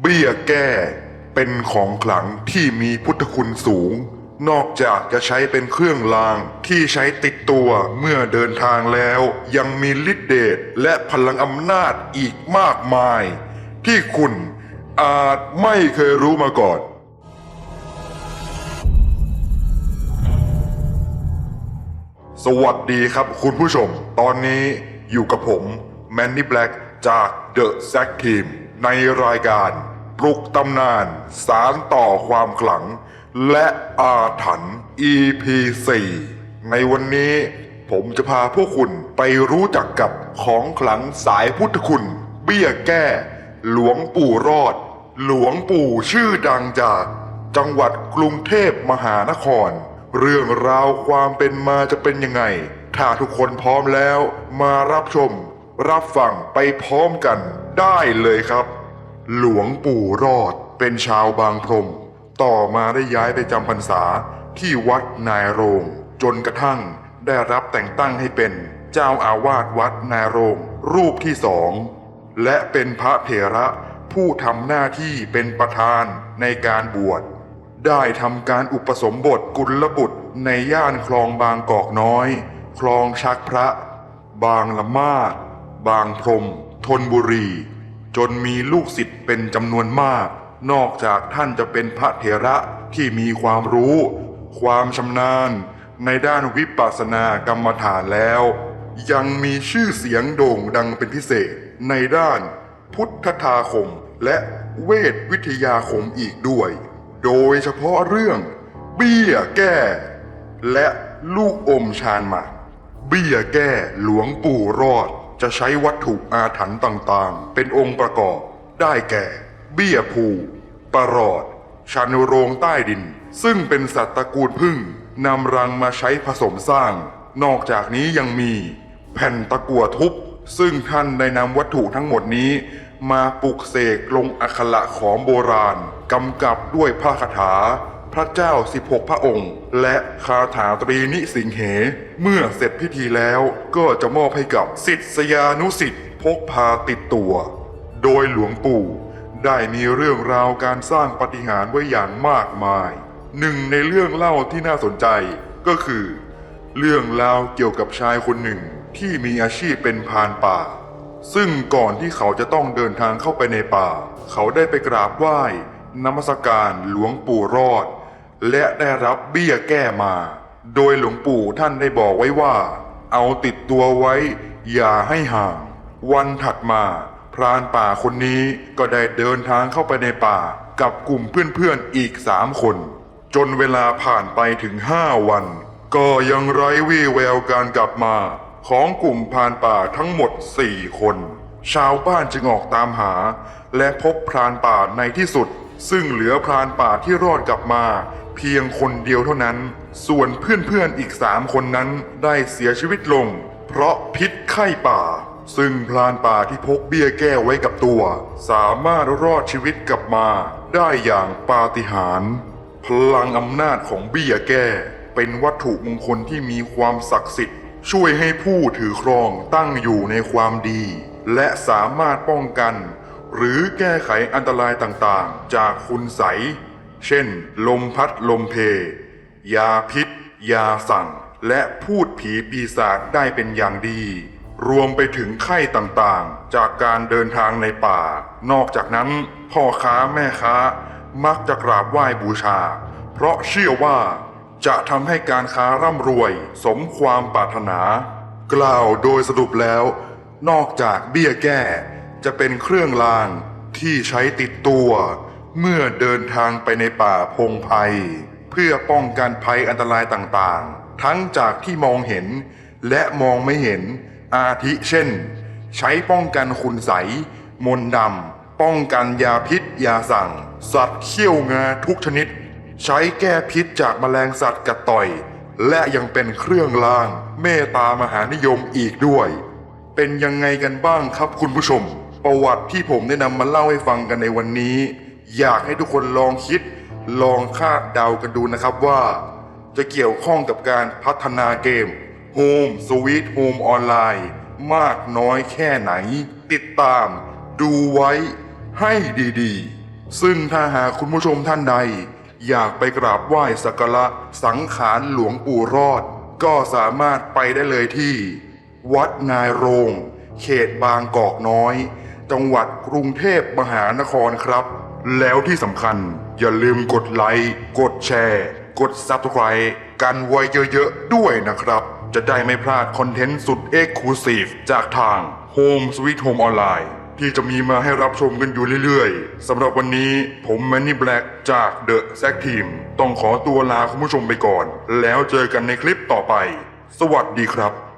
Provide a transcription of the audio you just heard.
เบี้ยแก้เป็นของขลังที่มีพุทธคุณสูง นอกจากจะใช้เป็นเครื่องรางที่ใช้ติดตัวเมื่อเดินทางแล้ว ยังมีฤทธิเดชและพลังอำนาจอีกมากมาย ที่คุณอาจไม่เคยรู้มาก่อน สวัสดีครับคุณผู้ชม ตอนนี้อยู่กับผมแมนนี่แบล็กจาก The Zack Team ในรายการปลุกตำนานสารต่อความขลัง และอาถรรพ์ EP 4ในวันนี้ผมจะพาพวกคุณไปรู้จักกับของขลังสายพุทธคุณ เบี้ยแก้ หลวงปู่รอด หลวงปู่ชื่อดังจาก จังหวัดกรุงเทพมหานคร เรื่องราวความเป็นมาจะเป็นยังไง ถ้าทุกคนพร้อมแล้วมารับชม รับฟังไปพร้อมกันได้เลยครับ หลวงปู่รอดเป็นชาวบางพรม ต่อมาได้ย้ายไปจำพรรษาที่วัดนายโรง จนกระทั่งได้รับแต่งตั้งให้เป็นเจ้าอาวาสวัดนายโรงรูปที่สองและเป็นพระเถระผู้ทำหน้าที่เป็นประธานในการบวช ได้ทำการอุปสมบทกุลบุตรในย่านคลองบางกอกน้อย คลองชักพระ บางละมาด บางพรมทนบุรี จนมีลูกศิษย์เป็นจำนวนมาก นอกจากท่านจะเป็นพระเถระที่มีความรู้ ความชำนาญในด้านวิปัสสนากรรมฐานแล้ว ยังมีชื่อเสียงโด่งดังเป็นพิเศษในด้านพุทธทาคมและเวทวิทยาคมอีกด้วย โดยเฉพาะเรื่อง เบี้ยแก้ และลูกอมชาญหมากเบี้ยแก้หลวงปู่รอด จะใช้วัตถุอาถรรพ์ต่างๆ เป็นองค์ประกอบ ได้แก่ เบี้ยภูประหลอด ชันโรงใต้ดิน ซึ่งเป็นสัตว์ตระกูลพึ่งนำรังมาใช้ผสมสร้าง นอกจากนี้ยังมี แผ่นตะกั่วทุบ ซึ่งท่านได้นำวัตถุทั้งหมดนี้ มาปลุกเสกลงอักขระของโบราณกำกับด้วยพระคาถา พระเจ้า 16 พระองค์ และคาถาตรีนิสิงเห เมื่อเสร็จพิธีแล้วก็จะมอบให้กับศิษยานุศิษย์พกพาติดตัว โดยหลวงปู่ได้มีเรื่องราวการสร้างปฏิหารไว้อย่างมากมาย หนึ่งในเรื่องเล่าที่น่าสนใจก็คือ เรื่องราวเกี่ยวกับชายคนหนึ่งที่มีอาชีพเป็นพานป่า ซึ่งก่อนที่เขาจะต้องเดินทางเข้าไปในป่า เขาได้ไปกราบไหว้นมัสการหลวงปู่รอด และได้รับเบี้ยแก้มา โดยหลวงปู่ท่านได้บอกไว้ว่า เอาติดตัวไว้ อย่าให้ห่าง วันถัดมาพรานป่าคนนี้ก็ได้เดินทางเข้าไปในป่ากับกลุ่มเพื่อนๆอีกสามคน จนเวลาผ่านไปถึงห้าวัน ก็ยังไร้วี่แววการกลับมาของกลุ่มพรานป่าทั้งหมดสี่คน ชาวบ้านจึงออกตามหา และพบพรานป่าในที่สุด ซึ่งเหลือพรานป่าที่รอดกลับมา เพียงคนเดียวเท่านั้น ส่วนเพื่อนๆอีกสามคนนั้นได้เสียชีวิตลง เพราะพิษไข้ป่า ซึ่งพรานป่าที่พกเบี้ยแก้ไว้กับตัว สามารถรอดชีวิตกลับมา ได้อย่างปาฏิหาริย์พลังอำนาจของเบี้ยแก้ เป็นวัตถุมงคลที่มีความศักดิ์สิทธิ์ ช่วยให้ผู้ถือครองตั้งอยู่ในความดี และสามารถป้องกัน หรือแก้ไขอันตรายต่างๆ จากคุณใส เช่น ลมพัดลมเพ ยาพิษ ยาสั่ง และพูดผีปีศาจได้เป็นอย่างดี รวมไปถึงไข้ต่างๆ จากการเดินทางในป่า นอกจากนั้น พ่อค้าแม่ค้า มักจะกราบไหว้บูชา เพราะเชื่อว่า จะทำให้การค้าร่ำรวย สมความปรารถนา กล่าวโดยสรุปแล้ว นอกจากเบี้ยแก้ จะเป็นเครื่องรางที่ใช้ติดตัว เมื่อเดินทางไปในป่าพงไพรเพื่อป้องกันภัยอันตรายต่างๆ ทั้งจากที่มองเห็นและมองไม่เห็นอาทิเช่น ใช้ป้องกันคุณใส มนดำ ป้องกันยาพิษยาสั่ง สัตว์เขี้ยวงาทุกชนิด ใช้แก้พิษจากแมลงสัตว์กัดต่อย และยังเป็นเครื่องราง เมตตามหานิยมอีกด้วย เป็นยังไงกันบ้างครับคุณผู้ชม ประวัติที่ผมได้นำมาเล่าให้ฟังกันในวันนี้ อยากให้ทุกคนลองคิด ลองคาดเดากันดูนะครับว่า จะเกี่ยวข้องกับการพัฒนาเกม Home Sweet Home Online มากน้อยแค่ไหน ติดตามดูไว้ให้ดีๆ ซึ่งถ้าหากคุณผู้ชมท่านใด อยากไปกราบไหว้สักการะสังขารหลวงปู่รอด ก็สามารถไปได้เลยที่ วัดนายโรง เขตบางกอกน้อย จังหวัดกรุงเทพมหานครครับ แล้วที่สำคัญอย่าลืมกดไลค์ กดแชร์ กด Subscribe กันไว้เยอะๆ ด้วยนะครับ จะได้ไม่พลาดคอนเทนต์สุดเอ็กซ์คลูซีฟจากทาง Home Sweet Home Online ที่จะมีมาให้รับชมกันอยู่เรื่อยๆ สำหรับวันนี้ผมแมนนี่แบล็กจาก The s a c Team ต้องขอตัวลาคุณผู้ชมไปก่อน แล้วเจอกันในคลิปต่อไป สวัสดีครับ